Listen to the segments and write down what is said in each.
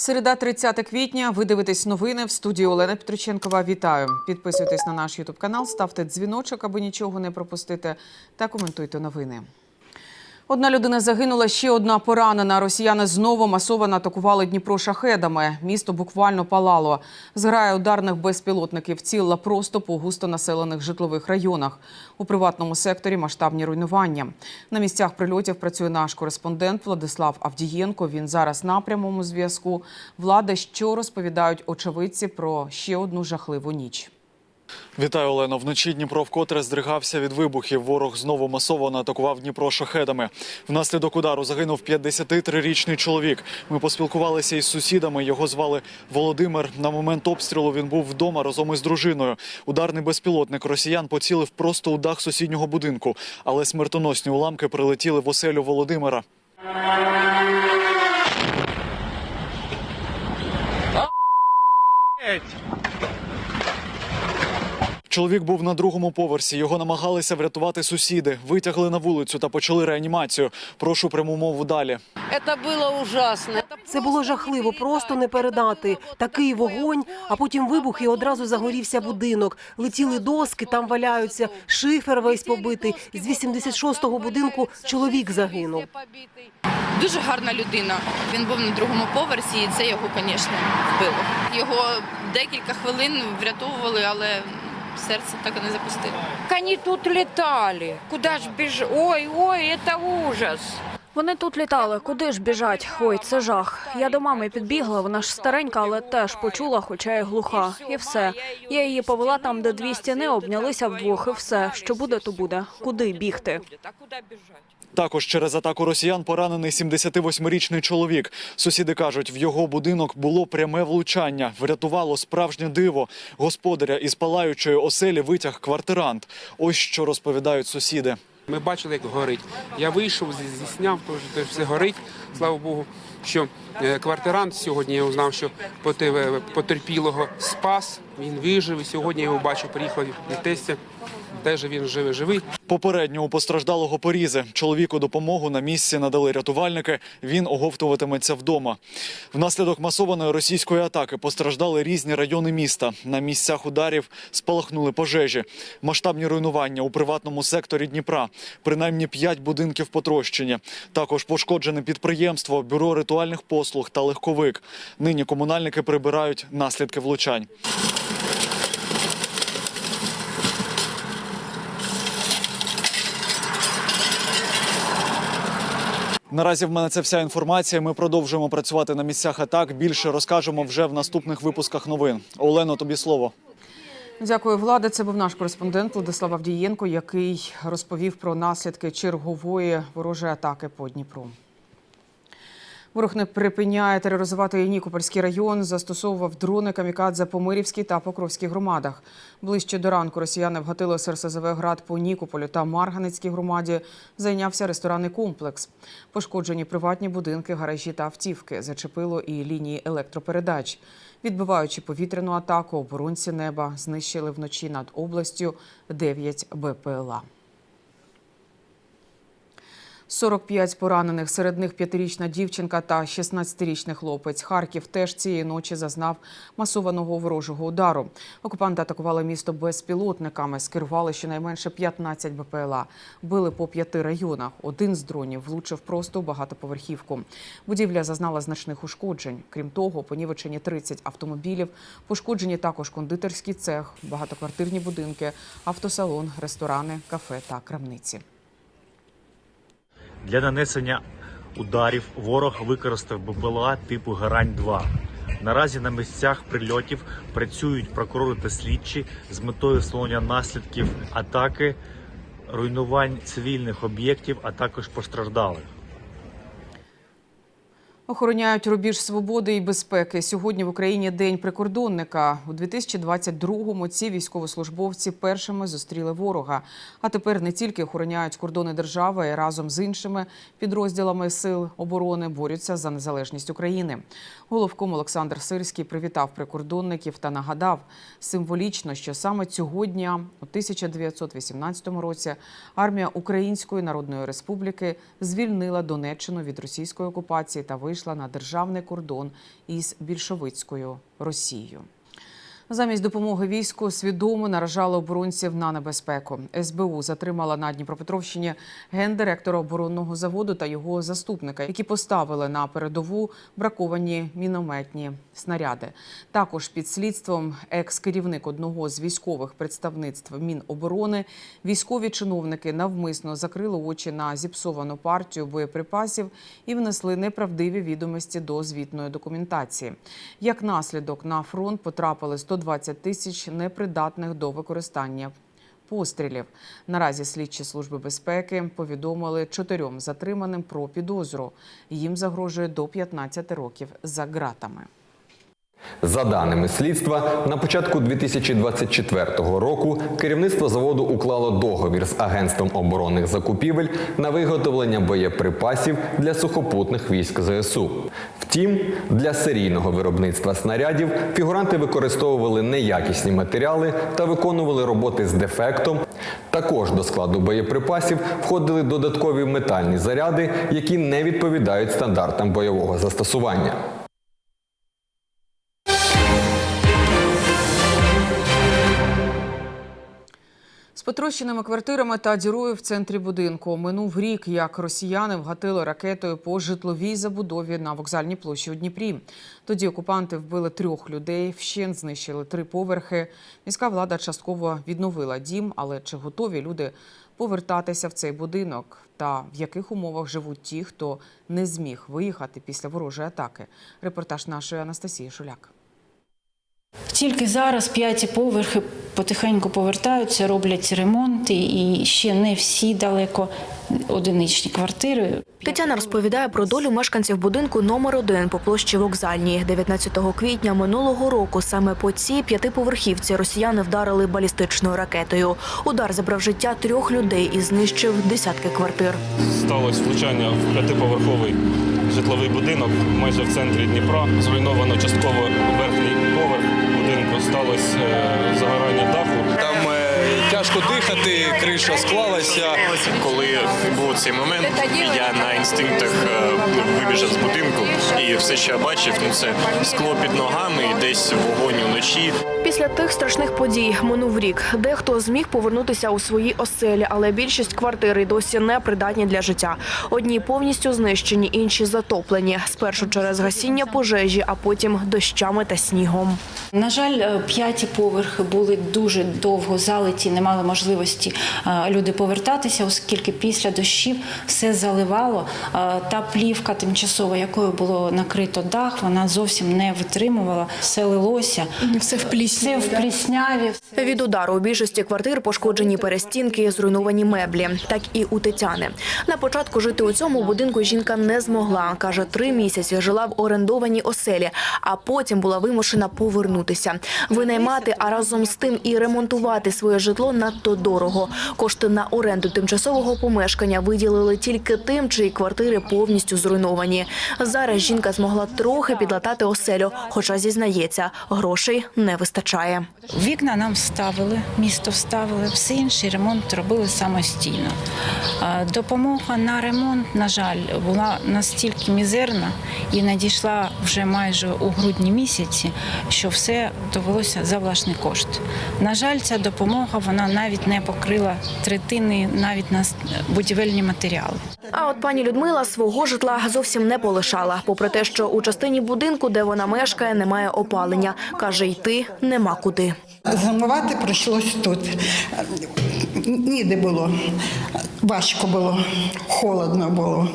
Середа, 30 квітня. Ви дивитесь новини в студії Олена Петриченкова. Вітаю. Підписуйтесь на наш Ютуб канал, ставте дзвіночок, аби нічого не пропустити, та коментуйте новини. Одна людина загинула, ще одна поранена. Росіяни знову масово атакували Дніпро шахедами. Місто буквально палало. Зграя ударних безпілотників цілила просто по густонаселених житлових районах. У приватному секторі масштабні руйнування. На місцях прильотів працює наш кореспондент Владислав Авдієнко. Він зараз на прямому зв'язку. Влада, що розповідають очевидці про ще одну жахливу ніч. Вітаю, Олено. Вночі Дніпро вкотре здригався від вибухів. Ворог знову масово атакував Дніпро шахедами. Внаслідок удару загинув 53-річний чоловік. Ми поспілкувалися із сусідами. Його звали Володимир. На момент обстрілу він був вдома разом із дружиною. Ударний безпілотник росіян поцілив просто у дах сусіднього будинку, але смертоносні уламки прилетіли в оселю Володимира. Чоловік був на другому поверсі. Його намагалися врятувати сусіди. Витягли на вулицю та почали реанімацію. Прошу пряму мову далі. Это было ужасно. Це було жахливо, просто не передати. Такий вогонь, а потім вибух і одразу загорівся будинок. Летіли доски, там валяються, шифер весь побитий. З 86-го будинку чоловік загинув. Дуже гарна людина. Він був на другому поверсі, і це його, звісно, вбило. Його декілька хвилин врятовували, але серце так и не запустили. Они тут летали. Куда ж бежать? Ой, ой, это ужас. Вони тут літали. Куди ж біжать? Ой, це жах. Я до мами підбігла. Вона ж старенька, але теж почула, хоча й глуха. І все. Я її повела там, де дві стіни обнялися вдвох, і все. Що буде, то буде. Куди бігти? Також через атаку росіян поранений 78-річний чоловік. Сусіди кажуть, в його будинок було пряме влучання. Врятувало справжнє диво. Господаря із палаючої оселі витяг квартирант. Ось що розповідають сусіди. Ми бачили, як горить. Я вийшов, зісняв, ж все горить. Слава Богу, що квартирант сьогодні я узнав, що е, потерпілого спас. Він вижив. І сьогодні його бачу, приїхав від тестя. Теж він живий живий. Попередньо у постраждалого порізи. Чоловіку допомогу на місці надали рятувальники. Він оговтуватиметься вдома. Внаслідок масованої російської атаки постраждали різні райони міста. На місцях ударів спалахнули пожежі. Масштабні руйнування у приватному секторі Дніпра. Принаймні п'ять будинків потрощені. Також пошкоджене підприємство, бюро ритуальних послуг та легковик. Нині комунальники прибирають наслідки влучань. Наразі в мене це вся інформація. Ми продовжуємо працювати на місцях атак. Більше розкажемо вже в наступних випусках новин. Олено, тобі слово. Дякую, влада. Це був наш кореспондент Владислав Авдієнко, який розповів про наслідки чергової ворожої атаки по Дніпру. Ворог не припиняє тероризувати Нікопольський район, застосовував дрони камікадзе по Мирівській та Покровській громадах. Ближче до ранку росіяни вгатили з РСЗВ град по Нікополю та Марганецькій громаді. Зайнявся ресторанний комплекс. Пошкоджені приватні будинки, гаражі та автівки. Зачепило і лінії електропередач. Відбиваючи повітряну атаку, оборонці неба знищили вночі над областю 9 БПЛА. 45 поранених, серед них п'ятирічна дівчинка та 16-річний хлопець. Харків теж цієї ночі зазнав масованого ворожого удару. Окупанти атакували місто безпілотниками, скерували щонайменше 15 БПЛА. Били по п'яти районах. Один з дронів влучив просто у багатоповерхівку. Будівля зазнала значних ушкоджень. Крім того, понівечені 30 автомобілів, пошкоджені також кондитерський цех, багатоквартирні будинки, автосалон, ресторани, кафе та крамниці. Для нанесення ударів ворог використав БПЛА типу Гарань-2. Наразі на місцях прильотів працюють прокурори та слідчі з метою встановлення наслідків атаки, руйнувань цивільних об'єктів, а також постраждалих. Охороняють рубіж свободи і безпеки. Сьогодні в Україні день прикордонника. У 2022-му ці військовослужбовці першими зустріли ворога. А тепер не тільки охороняють кордони держави, й разом з іншими підрозділами сил оборони борються за незалежність України. Головком Олександр Сирський привітав прикордонників та нагадав символічно, що саме цього дня, у 1918 році, армія Української Народної Республіки звільнила Донеччину від російської окупації та вийшла вийшла на державний кордон із більшовицькою Росією. Замість допомоги війську свідомо наражали оборонців на небезпеку. СБУ затримала на Дніпропетровщині гендиректора оборонного заводу та його заступника, які поставили на передову браковані мінометні снаряди. Також під слідством екс-керівник одного з військових представництв Міноборони, військові чиновники навмисно закрили очі на зіпсовану партію боєприпасів і внесли неправдиві відомості до звітної документації. Як наслідок на фронт потрапили 120 тисяч непридатних до використання пострілів. Наразі слідчі служби безпеки повідомили чотирьом затриманим про підозру. Їм загрожує до 15 років за ґратами. За даними слідства, на початку 2024 року керівництво заводу уклало договір з агентством оборонних закупівель на виготовлення боєприпасів для сухопутних військ ЗСУ. Втім, для серійного виробництва снарядів фігуранти використовували неякісні матеріали та виконували роботи з дефектом. Також до складу боєприпасів входили додаткові метальні заряди, які не відповідають стандартам бойового застосування. Потрощеними квартирами та дірою в центрі будинку минув рік, як росіяни вгатили ракетою по житловій забудові на вокзальній площі у Дніпрі. Тоді окупанти вбили трьох людей, вщент знищили три поверхи. Міська влада частково відновила дім, але чи готові люди повертатися в цей будинок? Та в яких умовах живуть ті, хто не зміг виїхати після ворожої атаки? Репортаж нашої Анастасії Шуляк. Тільки зараз п'яті поверхи потихеньку повертаються, роблять ремонти, і ще не всі далеко одиничні квартири. Тетяна розповідає про долю мешканців будинку номер 1 по площі Вокзальній. 19 квітня минулого року саме по цій п'ятиповерхівці росіяни вдарили балістичною ракетою. Удар забрав життя трьох людей і знищив десятки квартир. Сталося влучання в п'ятиповерховий житловий будинок майже в центрі Дніпра. Зруйновано частково верхній поверх будинку. Сталося е, загорання даху. Тяжко дихати, криша склалася. Коли був цей момент, я на інстинктах е, вибіжав з будинку, і все, що я бачив, ну це скло під ногами, і десь вогонь вночі. Після тих страшних подій минув рік. Дехто зміг повернутися у свої оселі, але більшість квартир досі не придатні для життя. Одні повністю знищені, інші затоплені. Спершу через гасіння пожежі, а потім дощами та снігом. На жаль, е, п'яті поверхи були дуже довго залиті, не мали можливості е, люди повертатися, оскільки після дощів все заливало. Е, Та плівка тимчасова, якою було накрито дах, вона зовсім не витримувала, все лилося. Все в плісняві. Все в плісняві. Від удару у більшості квартир пошкоджені перестінки, зруйновані меблі. Так і у Тетяни. На початку жити у цьому будинку жінка не змогла. Каже, три місяці жила в орендованій оселі, а потім була вимушена повернутися. Винаймати, а разом з тим і ремонтувати своє житло надто дорого. Кошти на оренду тимчасового помешкання виділили тільки тим, чиї квартири повністю зруйновані. Зараз жінка змогла трохи підлатати оселю, хоча зізнається, грошей не вистачає. Вікна нам вставили, місто вставили, все інший ремонт робили самостійно. Допомога на ремонт, на жаль, була настільки мізерна і надійшла вже майже у грудні місяці, що все довелося за власний кошт. На жаль, ця допомога вона навіть не покрила третини навіть на будівельні матеріали. А от пані Людмила свого житла зовсім не полишала, попри те, що у частині будинку, де вона мешкає, немає опалення. Каже, йти нема куди. Зимувати прийшлось тут. Ніде було. Важко було, холодно було.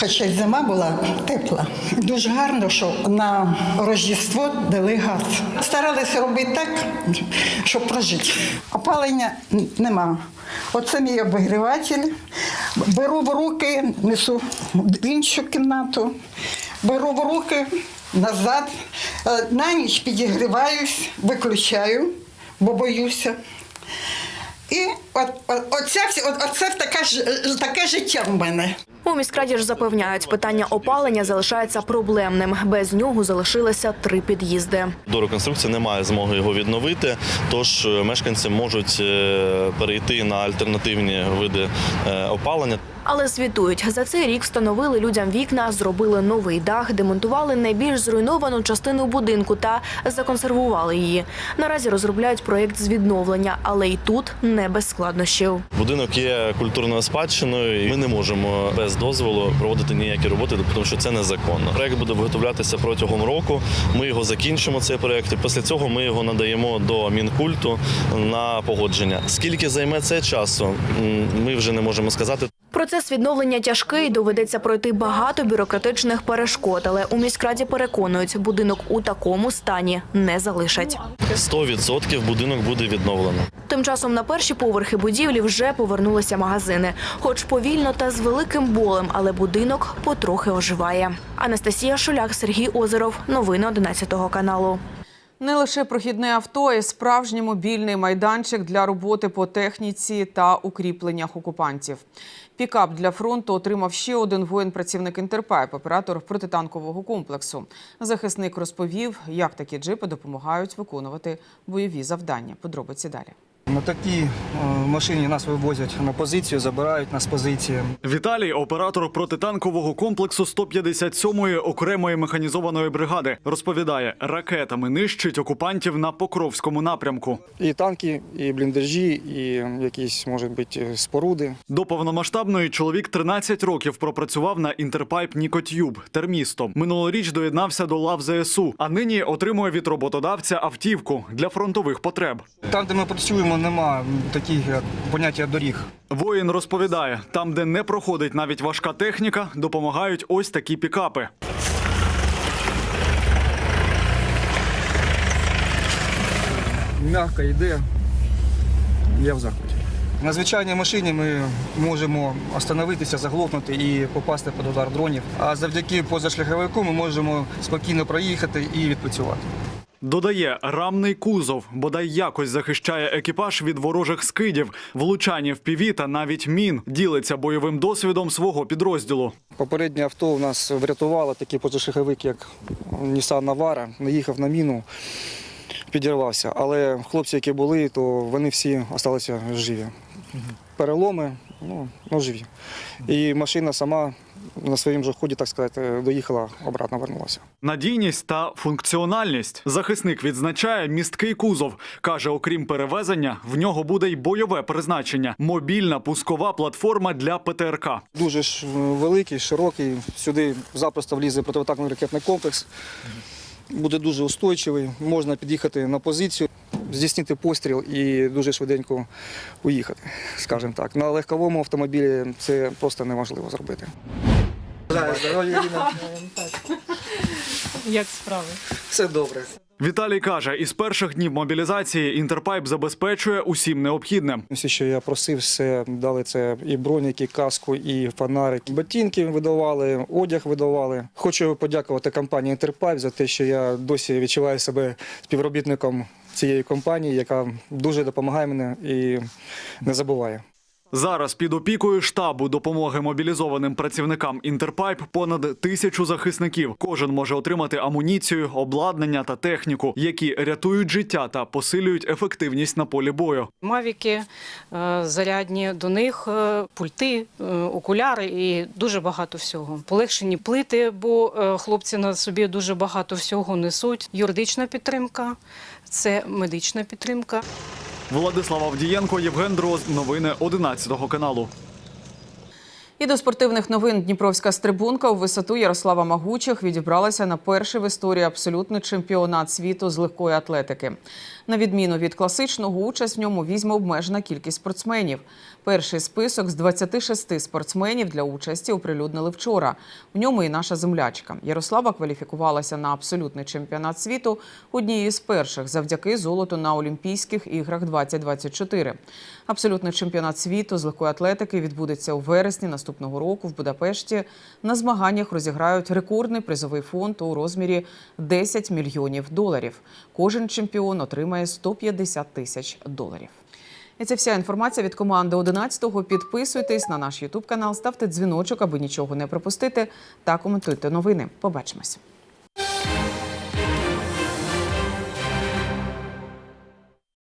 Хоча зима була тепла. Дуже гарно, що на Рождество дали газ. Старалися робити так, щоб прожити. Опалення нема. Оце мій обігріватель. Беру в руки, несу в іншу кімнату, беру в руки назад. Е, На ніч підігріваюсь, виключаю, бо боюся. І от, от, оця, от, оце таке, ж- таке життя в мене. У міськраді ж запевняють, питання опалення залишається проблемним. Без нього залишилися три під'їзди. До реконструкції немає змоги його відновити, тож е, мешканці можуть е, перейти на альтернативні види е, опалення. Але звітують, за цей рік встановили людям вікна, зробили новий дах, демонтували найбільш зруйновану частину будинку та законсервували її. Наразі розробляють проєкт з відновлення, але й тут не без складнощів. Будинок є культурною спадщиною, і ми не можемо без дозволу проводити ніякі роботи, тому що це незаконно. Проект буде виготовлятися протягом року. Ми його закінчимо. Цей проект. і Після цього ми його надаємо до мінкульту на погодження. Скільки займе це часу, ми вже не можемо сказати. Процес відновлення тяжкий, доведеться пройти багато бюрократичних перешкод, але у міськраді переконують, будинок у такому стані не залишать. 100% будинок буде відновлено. Тим часом на перші поверхи будівлі вже повернулися магазини. Хоч повільно та з великим болем, але будинок потрохи оживає. Анастасія Шуляк, Сергій Озеров. Новини 11 каналу. Не лише прохідне авто, а й справжній мобільний майданчик для роботи по техніці та укріпленнях окупантів. Пікап для фронту отримав ще один воїн-працівник Інтерпайп, оператор протитанкового комплексу. Захисник розповів, як такі джипи допомагають виконувати бойові завдання. Подробиці далі. На такій е, машині нас вивозять на позицію, забирають нас з позиції. Віталій, оператор протитанкового комплексу 157-ї окремої механізованої бригади, розповідає, ракетами нищить окупантів на Покровському напрямку. І танки, і бліндажі, і якісь, може бути, споруди. До повномасштабної чоловік 13 років пропрацював на інтерпайп Нікотюб термістом. Минулоріч доєднався до лав ЗСУ, а нині отримує від роботодавця автівку для фронтових потреб. Там, де ми працюємо, нема таких як поняття доріг. Воїн розповідає, там, де не проходить навіть важка техніка, допомагають ось такі пікапи. Мягко йде. Я в захваті. На звичайній машині ми можемо остановитися, заглохнути і попасти під удар дронів. А завдяки позашляховику ми можемо спокійно проїхати і відпрацювати. Додає, рамний кузов бодай якось захищає екіпаж від ворожих скидів, влучання в піві та навіть мін. Ділиться бойовим досвідом свого підрозділу. Попереднє авто у нас врятувало такий позашляховик, як Nissan Navara. Наїхав на міну, підірвався. Але хлопці, які були, то вони всі залишилися живі. Переломи, ну, ну живі. І машина сама на своєму же ході, так сказати, доїхала, обратно вернулася. Надійність та функціональність. Захисник відзначає місткий кузов. Каже, окрім перевезення, в нього буде й бойове призначення мобільна пускова платформа для ПТРК. Дуже ж великий, широкий. Сюди запросто влізе противотанковий ракетний комплекс. Буде дуже устойчивий. Можна під'їхати на позицію, здійснити постріл і дуже швиденько уїхати, скажімо так. На легковому автомобілі це просто неможливо зробити. Здоров'я, Ірина. Як справи? Все добре. Віталій каже, із перших днів мобілізації інтерпайп забезпечує усім необхідне. Все, що я просив, все дали це і броніки, каску, і фонарик. Ботинки видавали, одяг видавали. Хочу подякувати компанії Інтерпайп за те, що я досі відчуваю себе співробітником цієї компанії, яка дуже допомагає мене і не забуває. Зараз під опікою штабу допомоги мобілізованим працівникам Інтерпайп понад тисячу захисників. Кожен може отримати амуніцію, обладнання та техніку, які рятують життя та посилюють ефективність на полі бою. Мавіки е, зарядні, до них е, пульти, е, окуляри і дуже багато всього. Полегшені плити, бо хлопці на собі дуже багато всього несуть. Юридична підтримка, це медична підтримка. Владислав Авдієнко, Євген Дроз, Новини 11 каналу. І до спортивних новин Дніпровська стрибунка у висоту Ярослава Магучих відібралася на перший в історії абсолютний чемпіонат світу з легкої атлетики. На відміну від класичного, участь в ньому візьме обмежена кількість спортсменів. Перший список з 26 спортсменів для участі оприлюднили вчора. В ньому і наша землячка. Ярослава кваліфікувалася на абсолютний чемпіонат світу однією з перших завдяки золоту на Олімпійських іграх 2024. Абсолютний чемпіонат світу з легкої атлетики відбудеться у вересні наступного року в Будапешті. На змаганнях розіграють рекордний призовий фонд у розмірі 10 мільйонів доларів. Кожен чемпіон отримає 150 тисяч доларів. І це вся інформація від команди 11-го. Підписуйтесь на наш Ютуб канал, ставте дзвіночок, аби нічого не пропустити, та коментуйте новини. Побачимось.